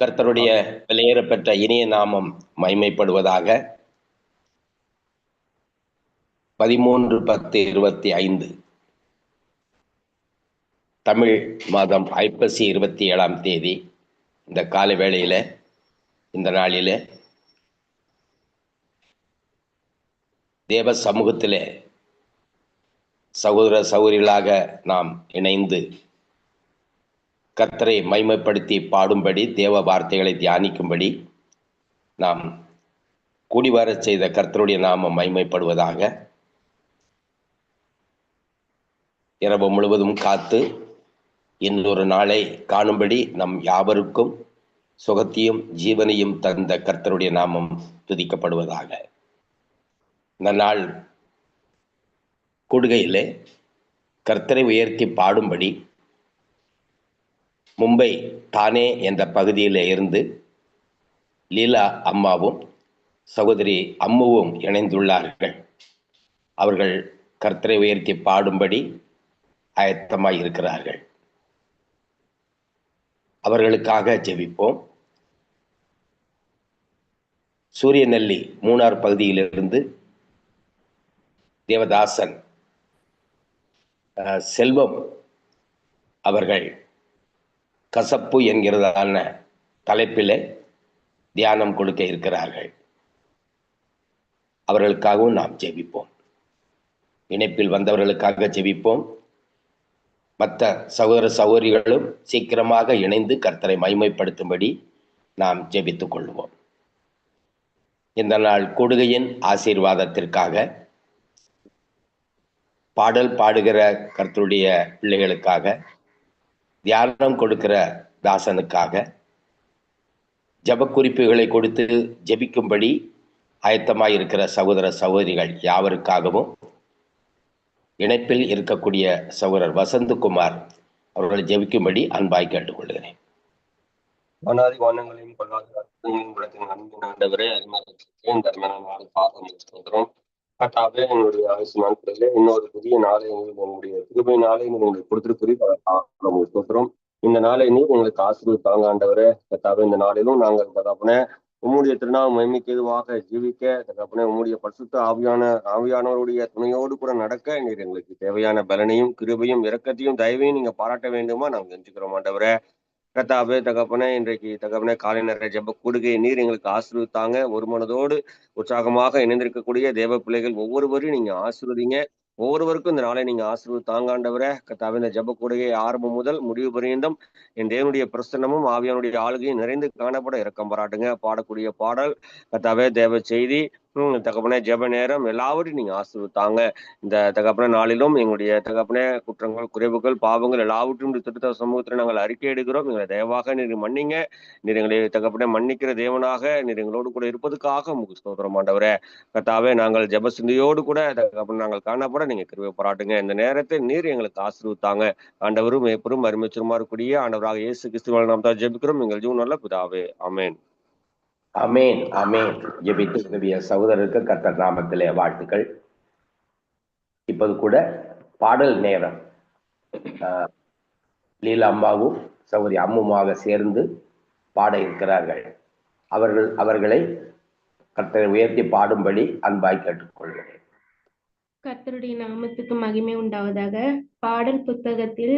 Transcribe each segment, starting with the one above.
கர்த்தருடைய வெளியேறப்பெற்ற இனிய நாமம் மைமைப்படுவதாக பதிமூன்று பத்து இருபத்தி ஐந்து. தமிழ் மாதம் ஐப்பசி இருபத்தி ஏழாம் தேதி இந்த கால வேளையில இந்த நாளில தேவ சமூகத்தில் சகோதர சகோதரிகளாக நாம் இணைந்து கர்த்தரை மைமைப்படுத்தி பாடும்படி தேவ வார்த்தைகளை தியானிக்கும்படி நாம் கூடிவரச் செய்த கர்த்தருடைய நாமம் மைமைப்படுவதாக இரவு முழுவதும் காத்து இன்னொரு நாளை காணும்படி நம் யாவருக்கும் சுகத்தையும் ஜீவனையும் தந்த கர்த்தருடைய நாமம் துதிக்கப்படுவதாக. இந்த நாள் கூடுகையிலே கர்த்தரை உயர்த்தி பாடும்படி மும்பை தானே என்ற பகுதியில் இருந்து லீலா அம்மாவும் சகோதரி அம்முவும் இணைந்துள்ளார்கள். அவர்கள் கர்த்தரை உயர்த்தி பாடும்படி ஆயத்தமாக இருக்கிறார்கள். அவர்களுக்காக ஜெபிப்போம். சூரியநெல்லி மூணார் பகுதியிலிருந்து தேவதாசன் செல்வம் அவர்கள் கசப்பு என்கிறதான தலைப்பில் தியானம் கொடுக்க இருக்கிறார்கள். அவர்களுக்காகவும் நாம் ஜெபிப்போம். இணைப்பில் வந்தவர்களுக்காக ஜெபிப்போம். மற்ற சகோதர சகோதரிகளும் சீக்கிரமாக இணைந்து கர்த்தரை மைமைப்படுத்தும்படி நாம் ஜெபித்துக் கொள்வோம். இந்த நாள் கூடுகையின் ஆசீர்வாதத்திற்காக பாடல் பாடுகிற கர்த்தருடைய பிள்ளைகளுக்காக தியானம் கொடுக்கிற தாசனுக்காக ஜப குறிப்புகளை கொடுத்து ஜெபிக்கும்படி ஆயத்தமாய் இருக்கிற சகோதர சகோதரிகள் யாவருக்காகவும் இணைப்பில் இருக்கக்கூடிய சகோதரர் வசந்தகுமார் அவர்களை ஜெபிக்கும்படி அன்பாய் கேட்டுக்கொள்கிறேன். வனாதி வானங்களையும் கொள்ளாதையும் உலகின் அன்பின் ஆண்டவரே அருமையான தர்மனான பாதம் ஸ்தோத்திரம். கட்டாவே என்னுடைய ஆயுசு நாட்களிலே இன்னொரு புதிய நாளை உங்களுடைய கிருபை நாளை உங்களுக்கு கொடுத்திருக்கிறீர்கள் சொல்றோம் இந்த நாளை நீர் உங்களுக்கு ஆசிரியர் தாங்க ஆண்டவரே கட்டாவே இந்த நாளிலும் நாங்கள் தகப்பனே உம்முடைய திருநாள் மகிமைக்கு எதுவாக ஜீவிக்க தகப்பனே உம்முடைய பரிசுத்த ஆவியான ஆவியானவருடைய துணையோடு கூட நடக்க நீர் எங்களுக்கு தேவையான பலனையும் கிருபையும் இரக்கத்தையும் தயவையும் நீங்க பாராட்ட வேண்டுமா? நாங்கள் கெஞ்சுக்கிறோம் ஆண்டவரே. கத்தாவே தகப்பனே இன்றைக்கு தகப்பனே காலை நேர ஜெப கூடுகை நீர் எங்களுக்கு ஆசீர்வதித்தாங்க. ஒரு மனதோடு உற்சாகமாக இணைந்திருக்கக்கூடிய தேவ பிள்ளைகள் ஒவ்வொருவரையும் நீங்க ஆசீர்வதிங்க. ஒவ்வொருவருக்கும் இந்த நாளை நீங்க ஆசீர்வதி தாங்காண்டவரே கத்தாவே இந்த ஜெப கூடுகை ஆரம்பம் முதல் முடிவு பரியந்தம் என் தேவனுடைய பிரசன்னமும் ஆவியானுடைய ஆளுகையும் நிறைந்து காணப்பட இறக்கம் பாராட்டுங்க. பாடக்கூடிய பாடல் கத்தாவே தேவ செய்தி. தகப்பனே ஜெப நேரம் எல்லாவற்றையும் நீங்க ஆசீர்வத்தாங்க இந்த தகப்பன நாளிலும் எங்களுடைய தகப்பனே குற்றங்கள் குறைவுகள் பாவங்கள் எல்லாவற்றையும் திருத்த சமூகத்தில் நாங்கள் அறிக்கை எடுக்கிறோம். எங்களை தயவாக நீர் மன்னிங்க. நீர் எங்களை தகப்பனே மன்னிக்கிற தேவனாக நீர் எங்களோடு கூட இருப்பதுக்காக உங்களுக்கு ஸ்தோத்திரம் ஆண்டவரே. கத்தாவே நாங்கள் ஜெப சிந்தையோடு கூட தகப்பன நாங்கள் காணப்பட நீங்க கிருவை பாராட்டுங்க. இந்த நேரத்தை நீர் எங்களுக்கு ஆசீர்வத்தாங்க ஆண்டவரும் எப்பரும் அருமைச்சுமா இருக்கக்கூடிய ஆண்டவராக இயேசு கிறிஸ்துவால் நாம் தான் ஜெபிக்கிறோம். எங்கள் ஜீவன் நல்ல பிதாவே. அமேன் அமேன் அமேன் ஜெபித்து உதவிய சகோதரருக்கு கர்த்தர் நாமத்திலே வாழ்த்துக்கள். இப்போது கூட பாடல் நேரம். லீலா அம்மாவும் சகோதரி அம்முமாக சேர்ந்து பாட இருக்கிறார்கள். அவர்கள் அவர்களை கர்த்தரை உயர்த்தி பாடும்படி அன்பாய் கேட்டுக்கொள்கிறேன். கர்த்தருடைய நாமத்துக்கு மகிமை உண்டாவதாக. பாடல் புத்தகத்தில்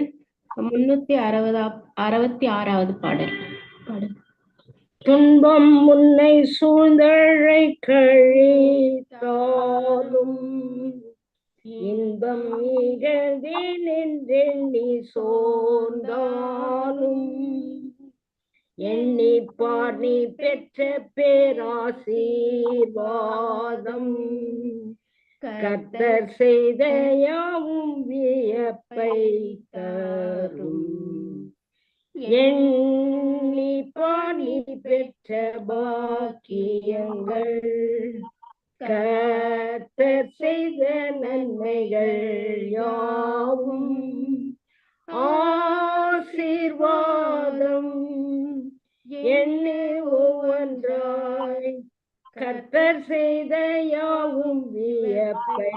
முன்னூத்தி அறுபதா அறுபத்தி ஆறாவது பாடல். பாடல். துன்பம் முன்னை சூழ்ந்தழை கழித்தாலும் இன்பம் நிகழ்ந்தே நின்றெண்ணி சோர்ந்தாலும். எண்ணி நீ பெற்ற பேராசீர்வாதம். கர்த்தர் செய்த யாவும் வியப்பை தரும். எண்ணி பாடி பெற்ற பாக்கியங்கள் கர்த்தர் செய்த நன்மைகள் யாவும் ஆசீர்வாதம் எண்ணி ஒவ்வொன்றாய் கர்த்தர் செய்த யாவும் வியப்பை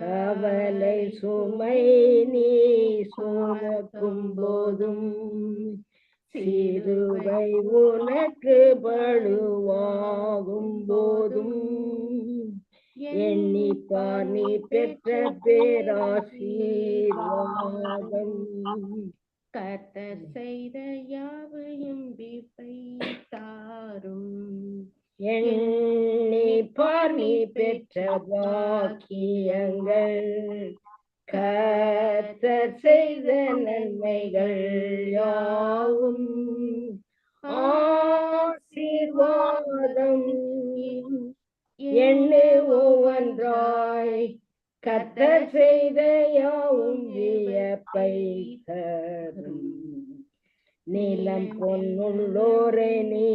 கவலை சுமை நீ சுமக்கும் போதும். சிறுவை உனக்கு பழுவாகும் போதும். எண்ணிப்பார் நீ பெற்ற பேராசீர்வாதம். கத்தர் செய்த யாவையும் விப்பை தாரும் எண்ணி நீ பெற்ற வாக்கியங்கள். கத்தர் செய்த நன்மைகள் யாவும். ஆசீர்வாதம் எண்ணு ஒவ்வொன்றாய் கத்தர் செய்த யாவும் வியப்பை தரும். நீலம் பொன்னுள்ளோரை நீ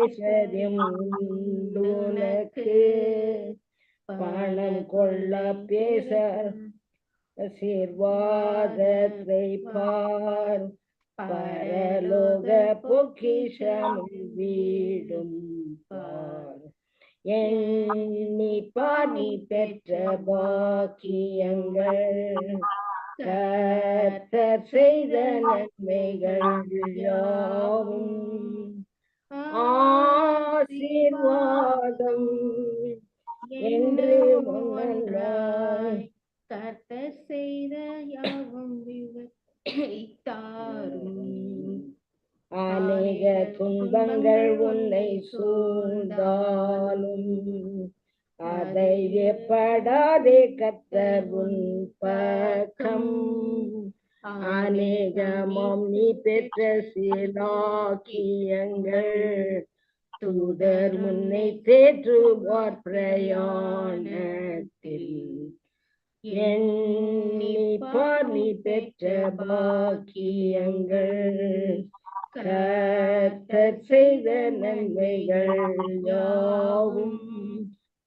ஐஸ்வர்யம் உண்டு உனக்கு பணம் கொள்ள பேச ஆசீர்வாதத்தை பார். பரலோக பொக்கிஷமும் வீடும் பார். எண்ணி பாணி பெற்ற பாக்கியங்கள். கர்த்தர் செய்த நன்மைகள் யாவும். ஆசீர்வாதம் என்று ஒன்றாய் கர்த்தர் செய்த யாவும் விவத்தை தாரும் அநேக துன்பங்கள் உன்னை சூழ்ந்தாலும் அதை எப்படாதே கர்த்தர் உன் பக்கம். அநேகமாம் நீ பெற்ற சிலாக்கியங்கள் தூதர் முன்னை தேற்றுவார் பிரயாணத்தில். எண்ணிப்பார் நீ பெற்ற பாக்கியங்கள் கர்த்தர் செய்த நன்மைகள் யாவும்.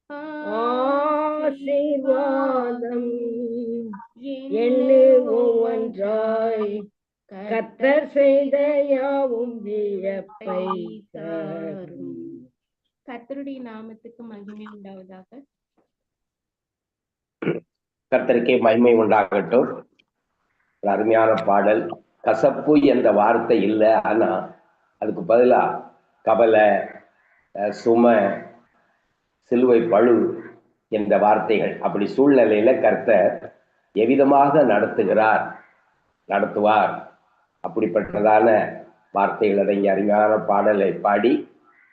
ஆசீர்வாதம் எண்ணு ஒவ்வொன்றாய். கர்த்தர் செய்த யாவும் வியப்பை தரும். கர்த்தருடைய நாமத்துக்கு மகிமை உண்டாவதாக. கர்த்தருக்கே மகிமை உண்டாகட்டும். அருமையான பாடல். கசப்பு என்ற வார்த்தை இல்லை. ஆனா அதுக்கு பதிலா கவலை சும சிலுவை பழு என்ற வார்த்தைகள். அப்படி சூழ்நிலையில கர்த்தர் எவ்விதமாக நடத்துகிறார் நடத்துவார்? அப்படிப்பட்டதான வார்த்தைகள் அடங்கிய அருமையான பாடலை பாடி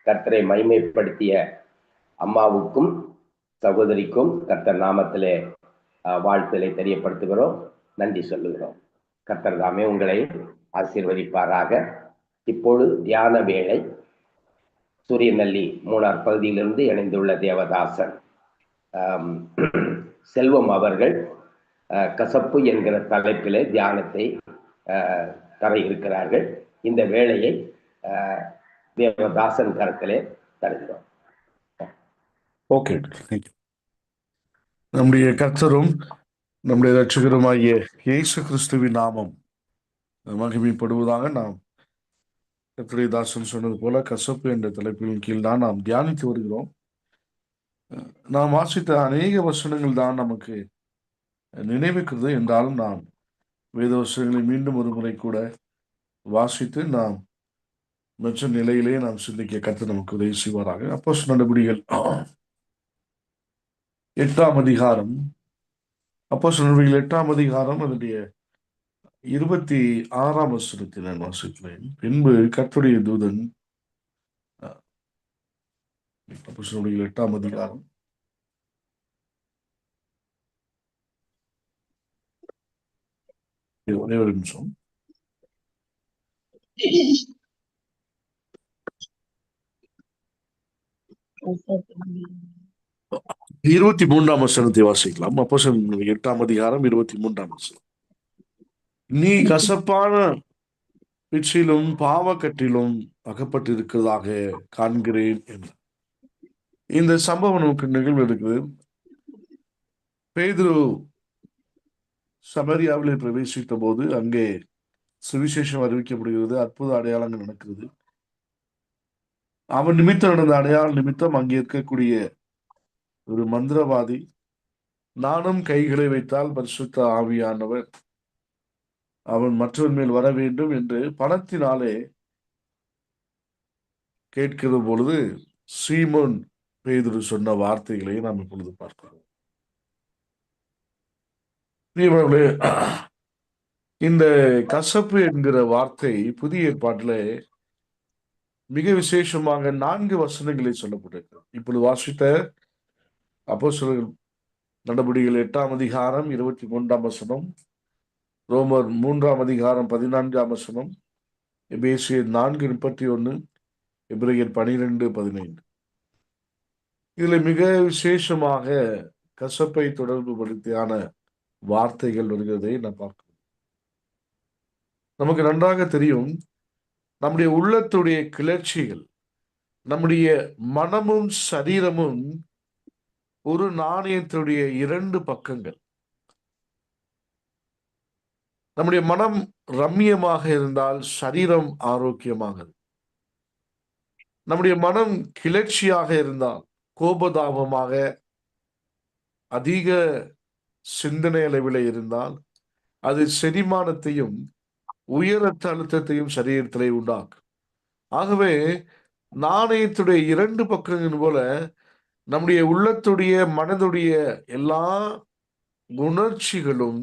கர்த்தரை மைமைப்படுத்திய அம்மாவுக்கும் சகோதரிக்கும் கர்த்தர் நாமத்திலே வாழ்த்துலை தெரியப்படுத்துகிறோம். நன்றி சொல்லுகிறோம். கர்த்தர் தாமே உங்களை ஆசீர்வதிப்பாராக. இப்பொழுது தியான வேளை சூரியநல்லி மூணார் பகுதியிலிருந்து இணைந்துள்ள தேவதாசன் செல்வம் அவர்கள் கசப்பு என்கிற தலைப்பிலே தியானத்தை தர இருக்கிறார்கள். இந்த வேளையை தேவதாசன் கரத்திலே தருகிறோம். ஓகே நம்முடைய கர்த்தரும் நம்முடைய ரட்சகருமாகிய இயேசு கிறிஸ்துவின் நாமம் மகிமைப்படுவதாக நாம் கர்த்தருடைய தாசன் சொன்னது போல கசப்பு என்ற தலைப்பின் கீழ் தான் நாம் தியானித்து வருகிறோம். நாம் வாசித்த அநேக வசனங்கள் தான் நமக்கு நினைவுக்கிறது என்றாலும் நாம் வேத வசனங்களை மீண்டும் ஒரு முறை கூட வாசித்து நாம் மற்ற நிலையிலே நாம் சிந்திக்க கற்று நமக்கு உதவி செய்வாராக. அப்போ நடவடிக்கைகள் எட்டாம் அதிகாரம் அப்போ நடவடிக்கைகள் எட்டாம் அதிகாரம் அதனுடைய இருபத்தி ஆறாம் வசனத்தை நான் வாசிக்கிறேன். பின்பு கத்துடைய தூதன் அப்போ நடவடிக்கைகள் எட்டாம் அதிகாரம். ஒரே ஒரு நிமிஷம். இருபத்தி மூன்றாம் வசனத்தை வாசிக்கலாம். அப்போ எட்டாம் அதிகாரம் இருபத்தி மூன்றாம் வசனம். நீ கசப்பான பிச்சிலும் பாவக்கட்டிலும் அகப்பட்டிருக்கிறதாக காண்கிறேன் என்று இந்த சம்பவம் நமக்கு நிகழ்வு இருக்குது பேதுரு சமரியாவிலே பிரவேசித்த போது அங்கே சுவிசேஷம் அறிவிக்கப்படுகிறது. அற்புத அடையாளங்கள் நடக்கிறது. அவன் நிமித்தம் நடந்த அடையாள நிமித்தம் அங்கே இருக்கக்கூடிய ஒரு மந்திரவாதி நானும் கைகளை வைத்தால் பரிசுத்த ஆவியானவர். அவன் மற்றவன் மேல் வர வேண்டும் என்று பணத்தினாலே கேட்கிற பொழுது சீமோன் பேதுரு சொன்ன வார்த்தைகளை நாம் இப்பொழுது பார்க்கிறோம். பிரியமானவர்களே, இந்த கசப்பு என்கிற வார்த்தை புதிய ஏற்பாட்டில் மிக விசேஷமாக நான்கு வசனங்களை சொல்லப்பட்டிருக்கிறது. இப்பொழுது வாசித்த அப்போ நடபடிகள் எட்டாம் அதிகாரம் இருபத்தி மூன்றாம் வசனம் ரோமர் மூன்றாம் அதிகாரம் பதினான்காம் வசனம் எபேசியர் நான்கு முப்பத்தி ஒன்று எப்ரையர் பனிரெண்டு பதினைந்து. இதில் மிக விசேஷமாக கசப்பை தொடர்பு படுத்தியான வார்த்தைகள் வருகிறதை நாம் பார்க்கிறோம். நமக்கு நன்றாக தெரியும் நம்முடைய உள்ளத்துடைய கிளர்ச்சிகள் நம்முடைய மனமும் சரீரமும் ஒரு நாணயத்துடைய இரண்டு பக்கங்கள். நம்முடைய மனம் ரம்மியமாக இருந்தால் சரீரம் ஆரோக்கியமாக நம்முடைய மனம் கிளர்ச்சியாக இருந்தால் கோபதாபமாக அதிக சிந்தனை அளவில் இருந்தால் அது செரிமானத்தையும் உயர் ரத்த அழுத்தத்தையும் சரீரத்திலே உண்டாக்கும். ஆகவே நாணயத்துடைய இரண்டு பக்கங்கள் போல நம்முடைய உள்ளத்துடைய மனதுடைய எல்லா உணர்ச்சிகளும்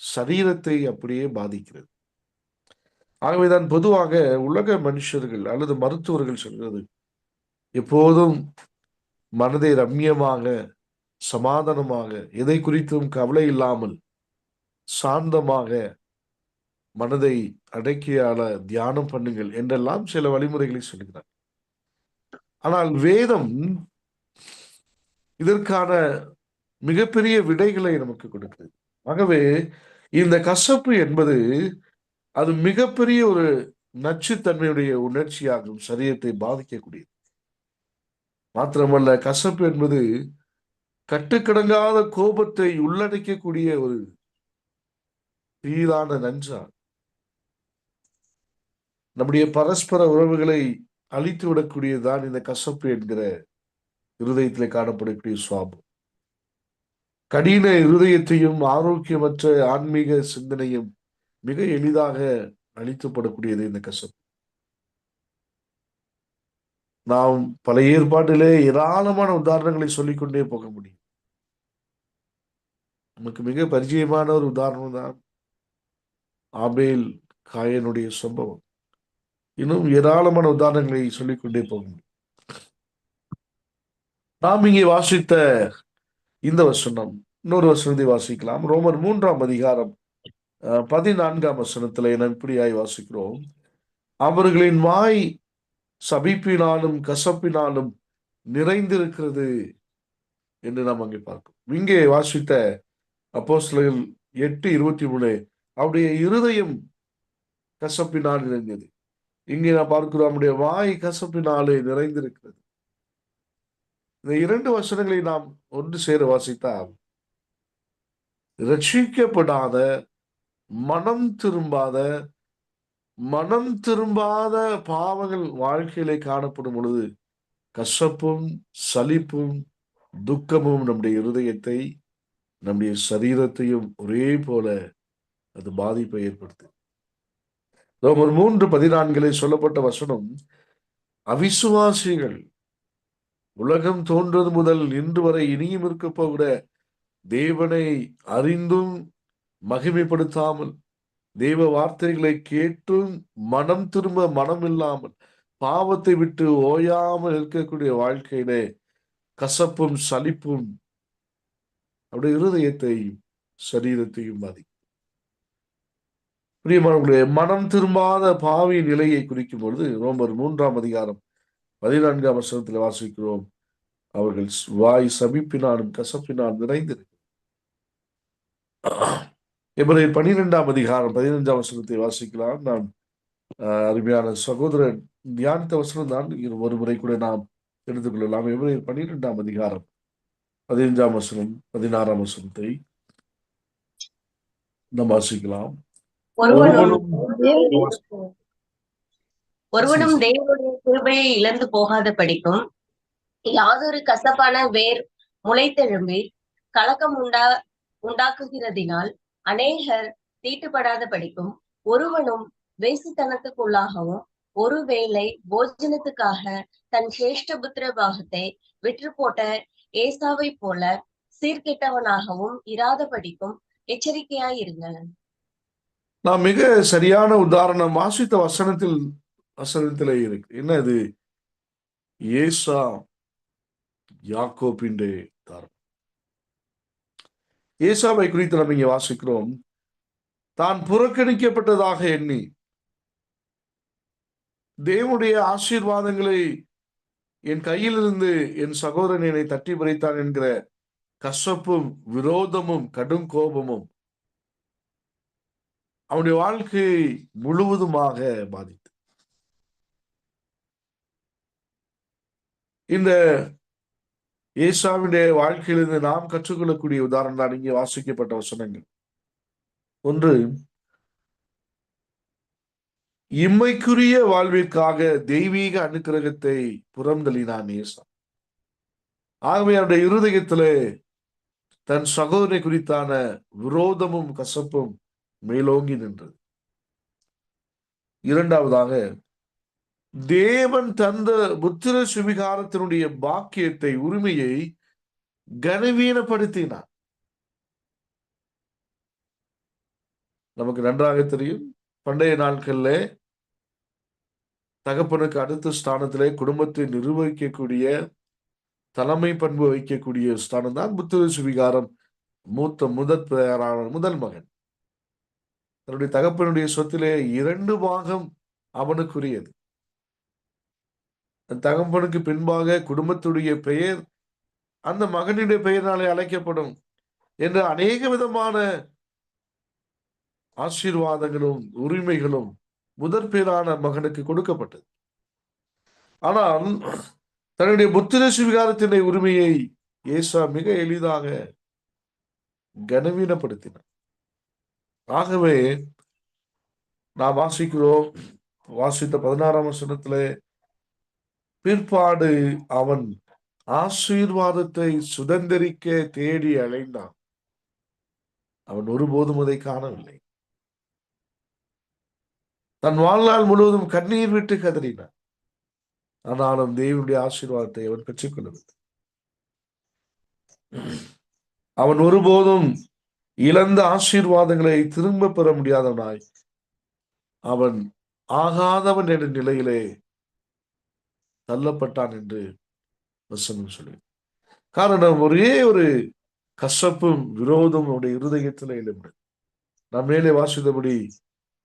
சரீரத்தை அப்படியே பாதிக்கிறது. ஆகவேதான் பொதுவாக உலக மனுஷர்கள் அல்லது மருத்துவர்கள் சொல்கிறது எப்போதும் மனதை ரம்யமாக சமாதானமாக எதை குறித்தும் கவலை இல்லாமல் சாந்தமாக மனதை அடக்கியால தியானம் பண்ணுங்கள் என்றெல்லாம் சில வழிமுறைகளை சொல்கிறார். ஆனால் வேதம் இதற்கான மிகப்பெரிய விடைகளை நமக்கு கொடுக்குது ஆகவே இந்த கசப்பு என்பது அது மிகப்பெரிய ஒரு நச்சுத்தன்மையுடைய உணர்ச்சியாகும் சரீரத்தை பாதிக்கக்கூடியது. மாத்திரமல்ல கசப்பு என்பது கட்டுக்கடங்காத கோபத்தை உள்ளடக்கக்கூடிய ஒரு தீரான நஞ்சா நம்முடைய பரஸ்பர உறவுகளை அழித்து விடக்கூடியதுதான் இந்த கசப்பு என்கிற இருதயத்தில் காணப்படக்கூடிய சுவாபம். கடின இருதயத்தையும் ஆரோக்கியமற்ற ஆன்மீக சிந்தனையும் மிக எளிதாக அழித்துப்படக்கூடியது இந்த கசப்பு. நாம் பல ஏற்பாட்டிலே ஏராளமான உதாரணங்களை சொல்லிக்கொண்டே போக முடியும். நமக்கு மிக பரிச்சயமான ஒரு உதாரணம் தான் ஆபேல் காயனுடைய சம்பவம். இன்னும் ஏராளமான உதாரணங்களை சொல்லிக்கொண்டே போக முடியும். நாம் இங்கே வாசித்த இந்த வசனம் இன்னொரு வசனத்தை வாசிக்கலாம். ரோமர் மூன்றாம் அதிகாரம் பதினான்காம் வசனத்துல என இப்படியாய் வாசிக்கிறோம். அவர்களின் வாய் சபிப்பினாலும் கசப்பினாலும் நிறைந்திருக்கிறது என்று நாம் அங்கே பார்க்கிறோம். இங்கே வாசித்த அப்போஸ்தலர்கள் எட்டு இருபத்தி மூணு அவருடைய இருதயம் கசப்பினால் நிறைந்தது. இங்கே நான் பார்க்கிறோம் நம்முடைய வாய் கசப்பினாலே நிறைந்திருக்கிறது. இந்த இரண்டு வசனங்களை நாம் ஒன்று சேர வாசித்தால் ரட்சிக்கப்படாத மனம் திரும்பாத மனம் திரும்பாத பாவங்கள் வாழ்க்கையிலே காணப்படும் பொழுது கசப்பும் சலிப்பும் துக்கமும் நம்முடைய இருதயத்தை நம்முடைய சரீரத்தையும் ஒரே போல அது பாதிப்பை ஏற்படுத்தும். ரோமர் மூன்று பதினான்கிலே சொல்லப்பட்ட வசனம் அவிசுவாசிகள் உலகம் தோன்றது முதல் இன்று வரை இனியும் இருக்க போகிற தேவனை அறிந்தும் மகிமைப்படுத்தாமல் தெய்வ வார்த்தைகளை கேட்டும் மனம் திரும்ப மனம் இல்லாமல் பாவத்தை விட்டு ஓயாமல் இருக்கக்கூடிய வாழ்க்கையிலே கசப்பும் சலிப்பும் அப்படி இருதயத்தையும் சரீரத்தையும் பாதிக்கும். பிரியமானவர்களே மனம் திரும்பாத பாவி நிலையை குறிக்கும் பொழுது ரோமர் மூன்றாம் அதிகாரம் பதினான்காம் வசனத்தில் வாசிக்கிறோம். அவர்கள் வாய் சபிப்பினாலும் கசப்பினால் நிறைந்திருக்கு எபிரேயர் பனிரெண்டாம் அதிகாரம் பதினைஞ்சாம் வசனத்தை வாசிக்கலாம். நாம் அருமையான சகோதரன் தியானித்த வசனம் தான். ஒரு முறை கூட நாம் தெரிந்து கொள்ளலாம். எபிரேயர் பனிரெண்டாம் அதிகாரம் பதினைஞ்சாம் வசனம் பதினாறாம் வசனத்தை நாம் வாசிக்கலாம். ஒருவனும் தேவனுடைய கிருபையை இழந்து போகாத படிக்கும். யாதொரு கசப்பான வேர் முளைத்தெழும்பி கலக்கம் உண்டா உண்டாக்குகிறதினால் அநேகர் தீட்டுப்படாத படிக்கும். ஒருவனும் வேசித்தனத்துக்குள்ளாகவும் ஒருவேளை போஜனத்துக்காக தன் சிரேஷ்ட புத்திர பாகத்தை விற்று போட்ட ஏசாவை போல சீர்கெட்டவனாகவும் இராத படிக்கும் எச்சரிக்கையாயிருங்கள். நான் மிக சரியான உதாரணம் வாசித்த வசனத்தில் வசனத்திலே இருக்கு. என்ன அது ஏசா யாக்கோப்பின்டே உதாரணம் ஏசாவை குறித்து நம்ம இங்க வாசிக்கிறோம். தான் புறக்கணிக்கப்பட்டதாக எண்ணி தேவனுடைய ஆசீர்வாதங்களை என் கையிலிருந்து என் சகோதரன் என்னை தட்டி பறித்தான் என்கிற கசப்பும் விரோதமும் கடும் கோபமும் அவனுடைய வாழ்க்கையை முழுவதுமாக பாதித்து இந்த ஏசாவுடைய வாழ்க்கையிலிருந்து நாம் கற்றுக்கொள்ளக்கூடிய உதாரணம் தான் இங்கே வாசிக்கப்பட்ட வசனங்கள். ஒன்று இம்மைக்குரிய வாழ்விற்காக தெய்வீக அனுக்கிரகத்தை புறந்தள்ளினான் ஏசா. ஆகவே அவருடைய இருதயத்திலே தன் சகோதரி குறித்தான விரோதமும் கசப்பும் மேலோங்கி நின்றது. இரண்டாவதாக தேவன் தந்த புத்திர சுவிகாரத்தினுடைய பாக்கியத்தை உரிமையை கனவீனப்படுத்தினார். நமக்கு நன்றாக தெரியும் பண்டைய நாட்கள்ல தகப்பனுக்கு அடுத்த ஸ்தானத்திலே குடும்பத்தை நிர்வகிக்கக்கூடிய தலைமை பண்பு வைக்கக்கூடிய ஸ்தானம் தான் புத்திர சுவிகாரம். மூத்த முதற் பெயரான முதல் மகன். தன்னுடைய தகப்பனுடைய சொத்திலே இரண்டு பாகம் அவனுக்குரியது. தகப்பனுக்கு பின்பாக குடும்பத்துடைய பெயர் அந்த மகனுடைய பெயராலே அழைக்கப்படும் என்ற அநேக விதமான ஆசீர்வாதங்களும் உரிமைகளும் முதற் பேரான மகனுக்கு கொடுக்கப்பட்டது. ஆனால் தன்னுடைய புத்திர சுவிகாரத்தினுடைய உரிமையை ஏசா மிக எளிதாக கனவீனப்படுத்தினார். ஆகவே நாம் வாசிக்கிறோம் வாசித்த பதினாறாம் வசனத்திலே பிற்பாடு அவன் ஆசீர்வாதத்தை சுதந்திரிக்க தேடி அலைந்தான். அவன் ஒருபோதும் அதை காணவில்லை. தன் வாழ்நாள் முழுவதும் கண்ணீர் விட்டு கதறினான். ஆனாலும் தேவனுடைய ஆசீர்வாதத்தை அவன் பெற்றுக்கொள்ளவில்லை. அவன் ஒருபோதும் இழந்த ஆசீர்வாதங்களை திரும்ப பெற முடியாதவனாய் அவன் ஆகாதவன் என்ற நிலையிலே தள்ளப்பட்டான் என்று வசனம் சொல்லி காரணம் ஒரே ஒரு கசப்பும் விரோதம் அவருடைய இருதயத்தில் எழுந்தது நாம் மேலே வாசித்தபடி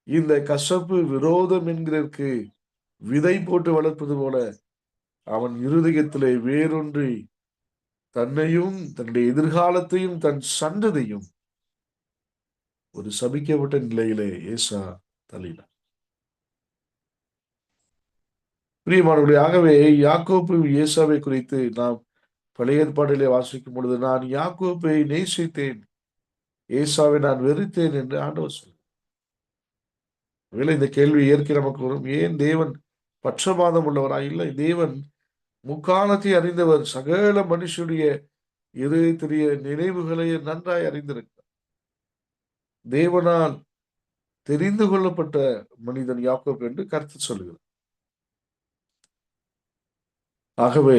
இந்த கசப்பு விரோதம் என்கிறதற்கு விதை போட்டு வளர்ப்பது போல அவன் இருதயத்திலே வேறொன்றி தன்னையும் தன்னுடைய எதிர்காலத்தையும் தன் சந்ததியும் ஒரு சபிக்கப்பட்ட நிலையிலே ஏசா தள்ளினார். பிரியமானவர்களே ஆகவே யாக்கோப்பு இயேசாவை குறித்து நாம் பழைய ஏற்பாடுகளை வாசிக்கும் பொழுது நான் யாக்கோப்பை நேசித்தேன். ஏசாவை நான் வெறுத்தேன் என்று ஆண்டவர் சொல்ல ஒருவேளை இந்த கேள்வி இயற்கை நமக்கு வரும். ஏன் தேவன் பட்சபாதம் உள்ளவரா இல்லை? தேவன் முக்காலத்தை அறிந்தவர் சகல மனுஷனுடைய இதயத்துடைய நினைவுகளை நன்றாய் அறிந்திருக்கிறார். தேவனால் தெரிந்து கொள்ளப்பட்ட மனிதன் யாக்கோப் என்று கருத்து சொல்கிறார் ஆகவே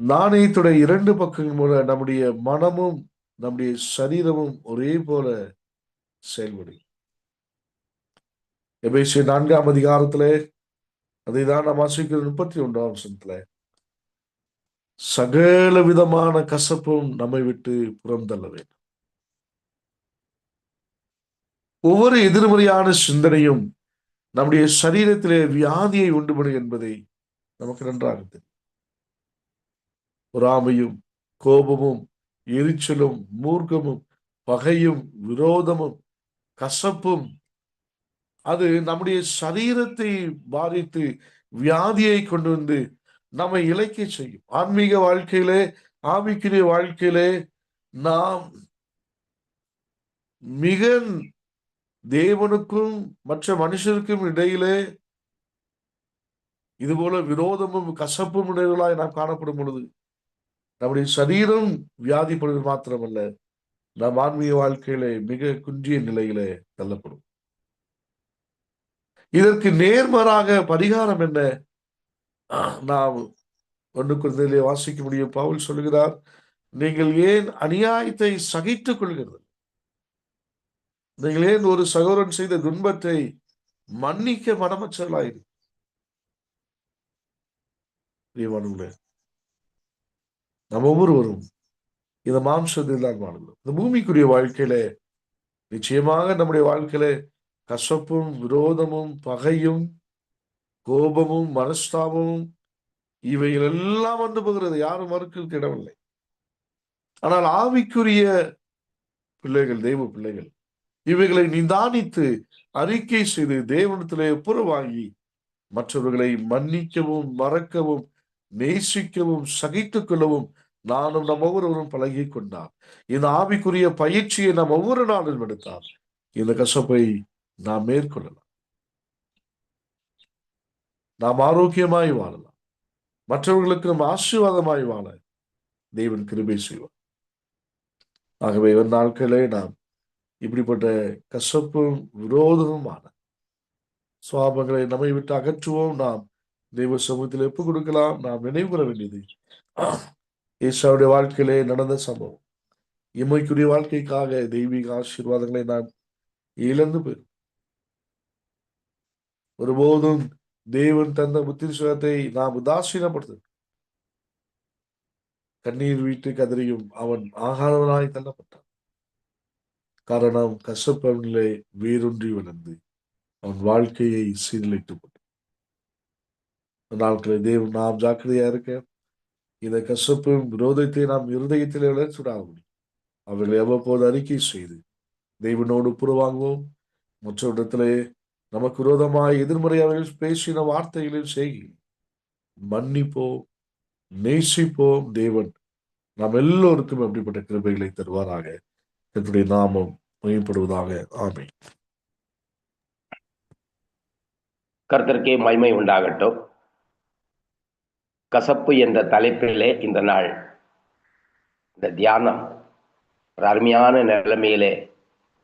நாணயத்துடைய இரண்டு பக்கங்கள் நம்முடைய மனமும் நம்முடைய சரீரமும் ஒரே போல செயல்படும் எபேசிய நான்காம் அதிகாரத்திலே அதை தான் நாம் வாசிக்கிற முப்பத்தி ஒன்றாம் வருஷத்துல சகல விதமான கசப்பும் நம்மை விட்டு புறந்தள்ள வேண்டும். ஒவ்வொரு எதிர்மறையான சிந்தனையும் நம்முடைய சரீரத்திலே வியாதியை உண்டுபடும் என்பதை நமக்கு நன்றாக தெரியும் பொறாமையும் கோபமும் எரிச்சலும் மூர்க்கமும் பகையும் விரோதமும் கசப்பும் அது நம்முடைய சரீரத்தை பாதித்து வியாதியை கொண்டு வந்து நம்மை இழைக்க செய்யும். ஆன்மீக வாழ்க்கையிலே ஆவிக்குரிய வாழ்க்கையிலே நாம் மிக தேவனுக்கும் மற்ற மனுஷருக்கும் இடையிலே இதுபோல விரோதமும் கசப்பும் உடையவர்களாய் நாம் காணப்படும் பொழுது நம்முடைய சரீரம் வியாதிப்படுவது மாத்திரமல்ல நம் ஆன்மீக வாழ்க்கையிலே மிக குன்றிய நிலையிலே தள்ளப்படும். இதற்கு நேர்மாறாக பரிகாரம் என்ன? நாம் ஒன்று குழந்தையிலே வாசிக்க முடியும். பவுல் சொல்கிறார் நீங்கள் ஏன் அநியாயத்தை சகித்துக் கொள்கிறது? நீங்கள் ஏன் ஒரு சகோதரன் செய்த துன்பத்தை மன்னிக்க மனமச்சலாயிரு பிரியமானவர்களே நம்ம ஒவ்வொருவரும் இந்த மாம்சத்தில் தான் வாழ்ந்தோம் இந்த பூமிக்குரிய வாழ்க்கையில நிச்சயமாக நம்முடைய வாழ்க்கையில கசப்பும் விரோதமும் பகையும் கோபமும் மனஸ்தாபமும் இவைகள் எல்லாம் வந்து போகிறது. யாரும் மறுக்கிறதுக்கு இடமில்லை ஆனால் ஆவிக்குரிய பிள்ளைகள் தெய்வ பிள்ளைகள் இவைகளை நிதானித்து அறிக்கை செய்து தேவனத்திலே புறவாங்கி மற்றவர்களை மன்னிக்கவும் மறக்கவும் நேசிக்கவும் சகித்துக் கொள்ளவும் நானும் நம் ஒவ்வொருவரும் பழகி கொண்டார். இந்த ஆவிக்குரிய பயிற்சியை நாம் ஒவ்வொரு நாளும் எடுத்தார் இந்த கசப்பை நாம் மேற்கொள்ளலாம். நாம் ஆரோக்கியமாய் வாழலாம். மற்றவர்களுக்கு நாம் ஆசீர்வாதமாய் வாழ தேவன் கிருபை செய்வார். ஆகவே இவன் நாட்களே நாம் இப்படிப்பட்ட கசப்பும் விரோதமுமான சுவாபங்களை நம்மை விட்டு அகற்றுவோம். நாம் தெய்வ சமூகத்தில் எப்போ கொடுக்கலாம்? நாம் நினைவு கூற வேண்டியது. ஈசாவுடைய வாழ்க்கையிலே நடந்த சம்பவம். இம்மைக்குரிய வாழ்க்கைக்காக தெய்வீக ஆசீர்வாதங்களை நாம் இழந்து போய் ஒருபோதும் தேவன் தந்த புத்திசுவத்தை நாம் உதாசீனப்படுத்த கண்ணீர் வீட்டு கதறியும் அவன் ஆகாதவனாய் தள்ளப்பட்டான். காரணம் கசப்பவனிலே வேரொன்றி வளர்ந்து அவன் வாழ்க்கையை சீர்லிட்டு நாட்களில் தேவன் நாம் ஜாக்கிரதையா இருக்க இந்த கசப்பும் விரோதத்தை நாம் இருதயத்தில் இழச்சுடாக முடியும் அவர்களை அவ்வப்போது அறிக்கை செய்து தெய்வனோடு புறவாங்குவோம். மற்ற இடத்திலே நமக்கு விரோதமாய் எதிர்மறையாக பேசின வார்த்தைகளில் செய்கி மன்னிப்போம் நேசிப்போம் தேவன். நாம் எல்லோருக்கும் அப்படிப்பட்ட கிருபைகளை தருவாராக. என்னுடைய நாமம் மையப்படுவதாக ஆமை கர்த்தருக்கே மய்மை உண்டாகட்டும். கசப்பு என்ற தலைப்பிலே இந்த நாள். இந்த தியானம் ஒரு அருமையான நிலைமையிலே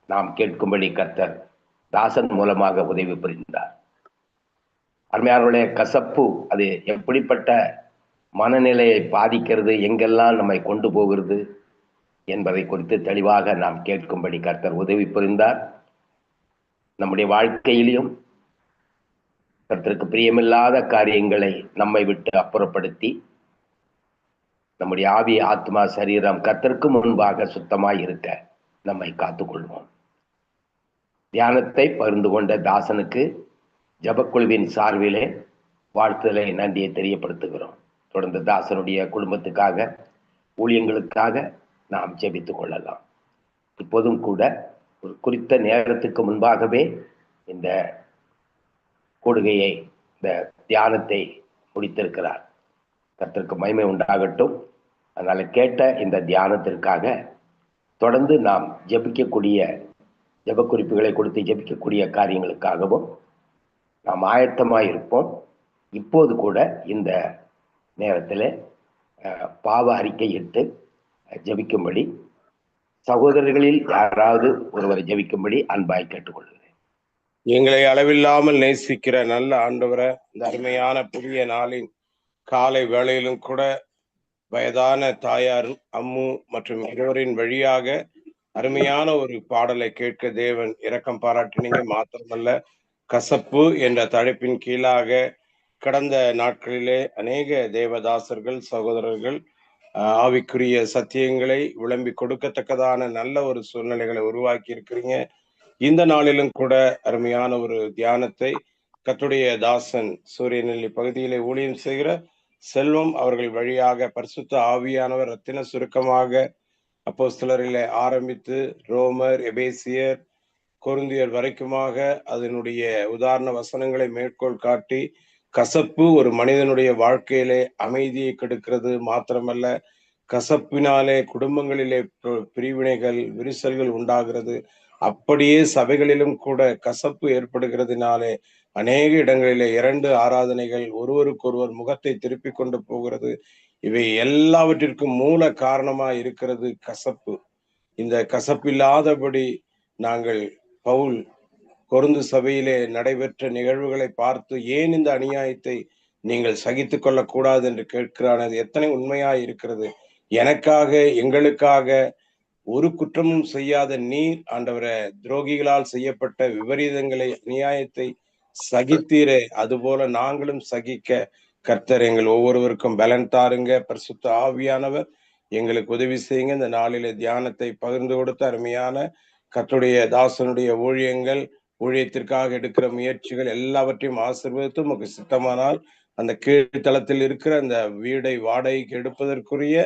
நாம் கேட்கும்படி கர்த்தர் தாசன் மூலமாக உதவி புரிந்தார். அருமையாருடைய கசப்பு அது எப்படிப்பட்ட மனநிலையை பாதிக்கிறது எங்கெல்லாம் நம்மை கொண்டு போகிறது என்பதை குறித்து தெளிவாக நாம் கேட்கும்படி கர்த்தர் உதவி புரிந்தார். நம்முடைய வாழ்க்கையிலும் கர்த்தருக்கு பிரியமில்லாத காரியங்களை நம்மை விட்டு அப்புறப்படுத்தி நம்முடைய ஆவி ஆத்மா சரீரம் கத்திற்கு முன்பாக சுத்தமாய் இருக்க நம்மை காத்துக்கொள்வோம். தியானத்தை பகிர்ந்து கொண்ட தாசனுக்கு ஜபக்குழுவின் சார்பிலே வாழ்த்துதலை நன்றியை தெரியப்படுத்துகிறோம். தொடர்ந்து தாசனுடைய குடும்பத்துக்காக ஊழியங்களுக்காக நாம் ஜெபித்துக் கொள்ளலாம். இப்போதும் கூட ஒரு குறித்த நேரத்துக்கு முன்பாகவே இந்த கூடுகையை இந்த தியானத்தை முடித்திருக்கிறார். கத்திற்கு மகிமை உண்டாகட்டும். அதனால கேட்ட இந்த தியானத்திற்காக தொடர்ந்து நாம் ஜெபிக்கக்கூடிய ஜெப குறிப்புகளை கொடுத்து ஜெபிக்கக்கூடிய காரியங்களுக்காகவும் நாம் ஆயத்தமாக இருப்போம். இப்போது கூட இந்த நேரத்தில் பாவ அறிக்கையிட்டு ஜெபிக்கும்படி சகோதரர்களில் யாராவது ஒருவரை ஜெபிக்கும்படி அன்பாய் கேட்டுக்கொள்கிறேன் எங்களை அளவில்லாமல் நேசிக்கிற நல்ல ஆண்டவரை இந்த அருமையான புதிய நாளின் காலை வேளையிலும் கூட வயதான தாயார் அம்மு மற்றும் இருவரின் வழியாக அருமையான ஒரு பாடலை கேட்க தேவன் இரக்கம் பாராட்டினீங்க. மாத்திரமல்ல கசப்பு என்ற தலைப்பின் கீழாக கடந்த நாட்களிலே அநேக தேவதாசர்கள் சகோதரர்கள் ஆஹ், ஆவிக்குரிய சத்தியங்களை விளம்பி கொடுக்கத்தக்கதான நல்ல ஒரு சூழ்நிலைகளை உருவாக்கி இருக்கிறீங்க இந்த நாளிலும் கூட அருமையான ஒரு தியானத்தை கத்துடைய தாசன் சூரியநெல்லி பகுதியிலே ஊழியம் செய்கிற செல்வம் அவர்கள் வழியாக பரிசுத்த ஆவியானவர் ரத்தின சுருக்கமாக அப்போஸ்தலரிலே ஆரம்பித்து ரோமர் எபேசியர் கொருந்தியர் வரைக்குமாக அதனுடைய உதாரண வசனங்களை மேற்கோள் காட்டி கசப்பு ஒரு மனிதனுடைய வாழ்க்கையிலே அமைதியை கெடுக்கிறது மாத்திரமல்ல கசப்பினாலே குடும்பங்களிலே பிரிவினைகள் விரிசல்கள் உண்டாகிறது. அப்படியே சபைகளிலும் கூட கசப்பு ஏற்படுகிறதுனாலே அநேக இடங்களிலே இரண்டு ஆராதனைகள் ஒருவருக்கொருவர் முகத்தை திருப்பி கொண்டு போகிறது. இவை எல்லாவற்றிற்கும் மூல காரணமா இருக்கிறது கசப்பு. இந்த கசப்பில்லாதபடி நாங்கள் பவுல் கொருந்து சபையிலே நடைபெற்ற நிகழ்வுகளை பார்த்து ஏன் இந்த அநியாயத்தை நீங்கள் சகித்து கொள்ளக்கூடாது என்று கேட்கிறான். அது எத்தனை உண்மையா இருக்கிறது. எனக்காக எங்களுக்காக ஒரு குற்றமும் செய்யாத நீர் ஆண்டவரை துரோகிகளால் செய்யப்பட்ட விபரீதங்களை அநியாயத்தை சகித்தீரே. அதுபோல நாங்களும் சகிக்க. கர்த்தர் எங்கள் ஒவ்வொருவருக்கும் பலன் தாருங்க. பரிசுத்த ஆவியானவர் எங்களுக்கு உதவி செய்யுங்க. இந்த நாளிலே தியானத்தை பகிர்ந்து கொடுத்த அருமையான கத்துடைய தாசனுடைய ஊழியங்கள் ஊழியத்திற்காக எடுக்கிற முயற்சிகள் எல்லாவற்றையும் ஆசிர்வதித்து உமக்கு சித்தமானால் அந்த கீழ்த்தளத்தில் இருக்கிற அந்த வீடை வாடகைக்கு எடுப்பதற்குரிய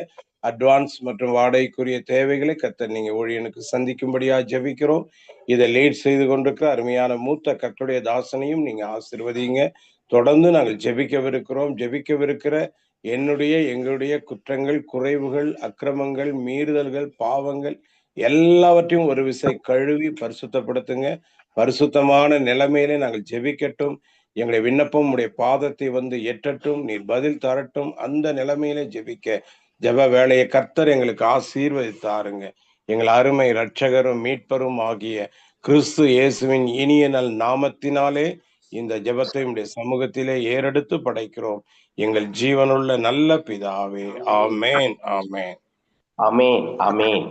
அட்வான்ஸ் மற்றும் வாடகைக்குரிய தேவைகளை கர்த்தர் நீங்க ஊழியனுக்கு சந்திக்கும்படியா ஜெபிக்கிறோம். இதை லீட் செய்து கொண்டிருக்கிற அருமையான மூத்த கத்துடைய தாசனையும் நீங்க ஆசிர்வதிங்க. தொடர்ந்து நாங்கள் ஜெபிக்கவிருக்கிறோம். ஜெபிக்கவிருக்கிற என்னுடைய எங்களுடைய குற்றங்கள் குறைவுகள் அக்கிரமங்கள் மீறுதல்கள் பாவங்கள் எல்லாவற்றையும் ஒரு விசை கழுவி பரிசுத்தப்படுத்துங்க. பரிசுத்தமான நிலைமையிலே நாங்கள் ஜெபிக்கட்டும். எங்களுடைய விண்ணப்பம் உடைய பாதத்தை வந்து எட்டட்டும் நீர் பதில் தரட்டும் அந்த நிலைமையிலே ஜெபிக்க ஜெப வேலையை கர்த்தர் எங்களுக்கு ஆசீர்வதித்தாருங்க. எங்கள் அருமை இரட்சகரும் மீட்பரும் ஆகிய கிறிஸ்து இயேசுவின் இனிய நல் நாமத்தினாலே இந்த ஜபத்தை உடைய சமூகத்திலே ஏறெடுத்து படைக்கிறோம். எங்கள் ஜீவனுள்ள நல்ல பிதாவே. ஆமேன். ஆமேன். அமேன் அமேன்